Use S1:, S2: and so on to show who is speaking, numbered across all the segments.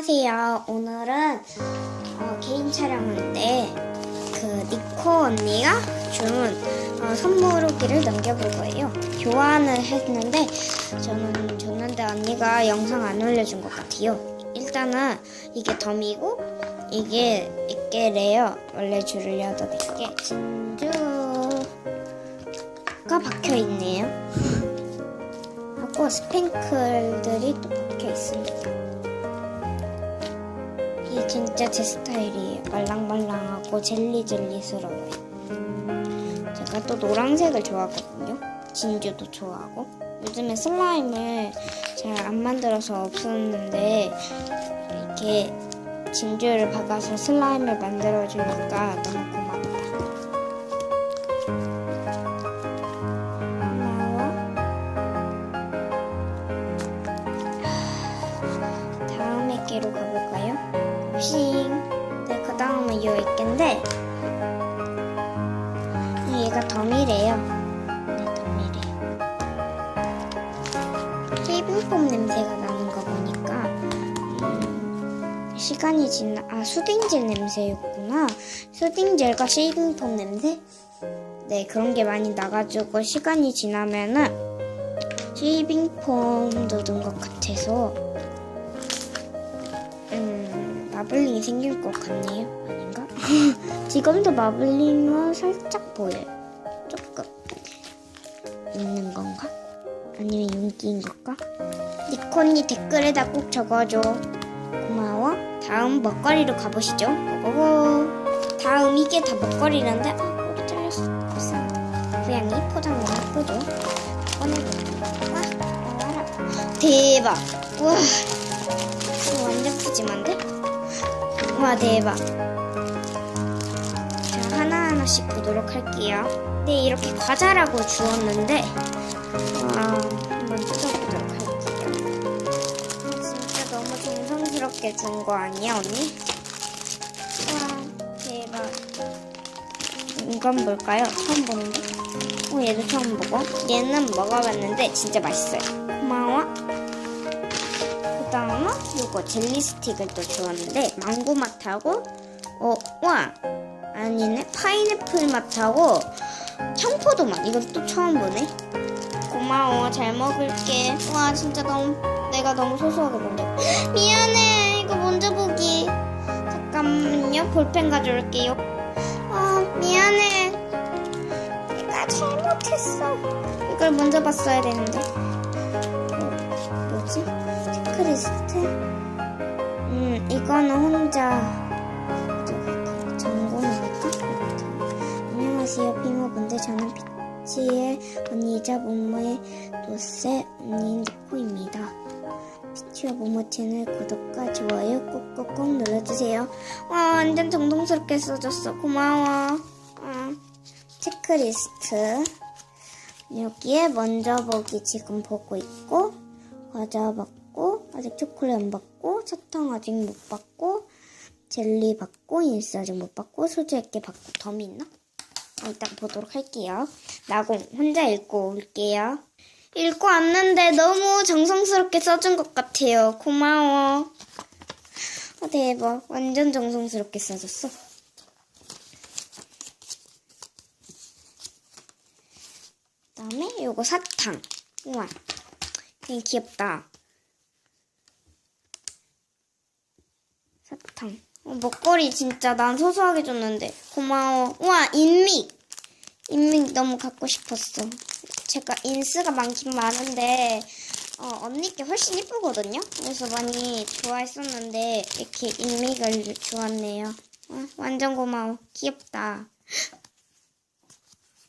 S1: 안녕하세요. 오늘은 어, 개인 촬영할 때 그 니코 언니가 준 어, 선물기를 넘겨볼 거예요. 교환을 했는데 저는 줬는데 언니가 영상 안 올려준 것 같아요. 일단은 이게 덤이고 이게 이게래요. 원래 주려던 이게 진주가 박혀 있네요. 하고 스팽클들이 또 박혀 있습니다. 진짜 제 스타일이에요. 말랑말랑하고 젤리젤리스러워요. 제가 또 노란색을 좋아하거든요. 진주도 좋아하고. 요즘에 슬라임을 잘 안 만들어서 없었는데 이렇게 진주를 박아서 슬라임을 만들어주니까 너무 고맙다. 고마워. 다음에 끼로 가볼까요? 싱. 네, 그 다음은 요 애기인데 얘가 덤이래요. 네, 덤이래요. 쉐이빙폼 냄새가 나는 거 보니까 음, 시간이 지나 아 수딩젤 냄새였구나. 수딩젤과 쉐이빙폼 냄새? 네, 그런 게 많이 나가지고 시간이 지나면은 쉐이빙폼도 든것 같아서 음, 마블링이 생길 것 같네요. 아닌가? 지금도 마블링은 살짝 보여요. 조금. 있는 건가? 아니면 윤기인 걸까? 니콘이 댓글에다 꼭 적어줘. 고마워. 다음 먹거리로 가보시죠. 고고고. 다음 이게 다 먹거리란데? 아, 꼬리 잘렸어. 불쌍. 고양이 포장 너무 예쁘죠? 꺼내볼게. 와. 대박. 우와. 완전 푸짐한데? 와 대박. 자 하나하나씩 보도록 할게요. 네 이렇게 과자라고 주었는데 와 한번 뜯어보도록 할게요. 아, 진짜 너무 정성스럽게 준 거 아니야 언니? 와 대박. 이건 뭘까요? 처음 보는데? 어 얘도 처음 보고 얘는 먹어봤는데 진짜 맛있어요. 고마워. 그 다음은 요거 젤리 스틱을 또 주었는데 망고 맛하고 어, 와! 아니네 파인애플 맛하고 청포도 맛. 이건 또 처음 보네. 고마워 잘 먹을게. 와 진짜 너무 내가 너무 소소하게 먼저 미안해 이거 먼저 보기. 잠깐만요 볼펜 가져올게요. 아 미안해. 내가 잘못했어. 이걸 먼저 봤어야 되는데. 어, 뭐지? 체크리스트? 음, 이거는 혼자 전공이니까. 안녕하세요, 피모분들. 저는 피치의 언니이자 모모의 노세 언니인 니코입니다. 피치와 모모 채널 구독과 좋아요 꾹꾹꾹 눌러주세요. 와, 완전 정성스럽게 써줬어. 고마워. 어, 체크리스트. 여기에 먼저 보기 지금 보고 있고, 과자 받고 아직 초콜릿 안 받고 사탕 아직 못 받고 젤리 받고 인스 아직 못 받고 소주액게 받고 덤이 있나? 어, 일단 보도록 할게요. 나공 혼자 읽고 올게요. 읽고 왔는데 너무 정성스럽게 써준 것 같아요. 고마워. 어, 대박. 완전 정성스럽게 써줬어. 그 다음에 요거 사탕. 우와. 되게 귀엽다. 사탕. 어, 먹거리 진짜 난 소소하게 줬는데 고마워. 우와 인믹. 인믹 너무 갖고 싶었어. 제가 인스가 많긴 많은데 어, 언니께 훨씬 이쁘거든요. 그래서 많이 좋아했었는데 이렇게 인믹을 주었네요. 어, 완전 고마워. 귀엽다.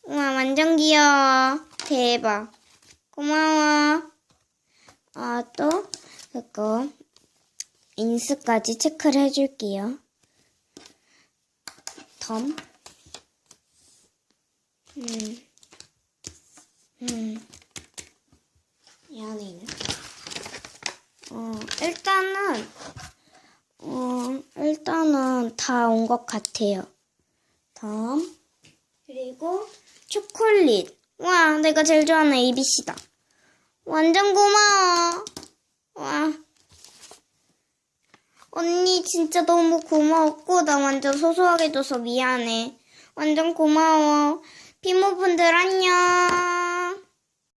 S1: 우와 완전 귀여워. 대박. 고마워. 아, 또, 그거, 인스까지 체크를 해줄게요. 덤. 음. 음. 이 안에 있네. 어, 일단은, 어, 일단은 다 온 것 같아요. 덤. 그리고 초콜릿. 와, 내가 제일 좋아하는 ABC다. 완전 고마워. 와. 언니 진짜 너무 고마웠고 나 완전 소소하게 줘서 미안해. 완전 고마워. 피모분들 안녕.